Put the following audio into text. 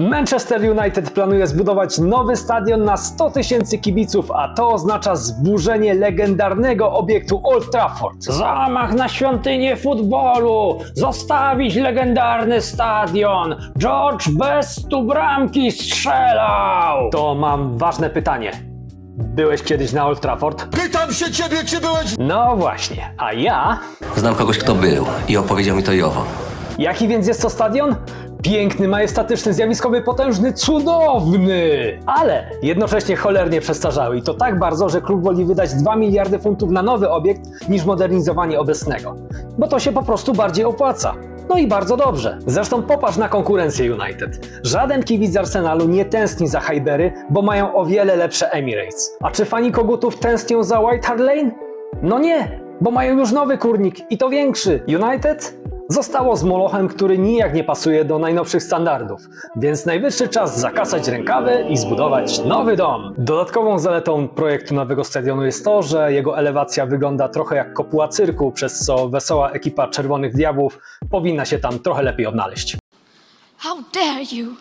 Manchester United planuje zbudować nowy stadion na 100 tysięcy kibiców, a to oznacza zburzenie legendarnego obiektu Old Trafford. Zamach na świątynię futbolu! Zostawić legendarny stadion! George bez stu bramki strzelał! To mam ważne pytanie. Byłeś kiedyś na Old Trafford? Pytam się ciebie, czy byłeś No właśnie, a ja? Znam kogoś, kto był i opowiedział mi to i owo. Jaki więc jest to stadion? Piękny, majestatyczny, zjawiskowy, potężny, cudowny! Ale jednocześnie cholernie przestarzały i to tak bardzo, że klub woli wydać 2 miliardy funtów na nowy obiekt niż modernizowanie obecnego. Bo to się po prostu bardziej opłaca. No i bardzo dobrze. Zresztą popatrz na konkurencję United. Żaden kibic z Arsenalu nie tęskni za Highbury, bo mają o wiele lepsze Emirates. A czy fani kogutów tęsknią za White Hart Lane? No nie, bo mają już nowy kurnik i to większy. United zostało z molochem, który nijak nie pasuje do najnowszych standardów, więc najwyższy czas zakasać rękawy i zbudować nowy dom. Dodatkową zaletą projektu nowego stadionu jest to, że jego elewacja wygląda trochę jak kopuła cyrku, przez co wesoła ekipa Czerwonych Diabłów powinna się tam trochę lepiej odnaleźć. How dare you!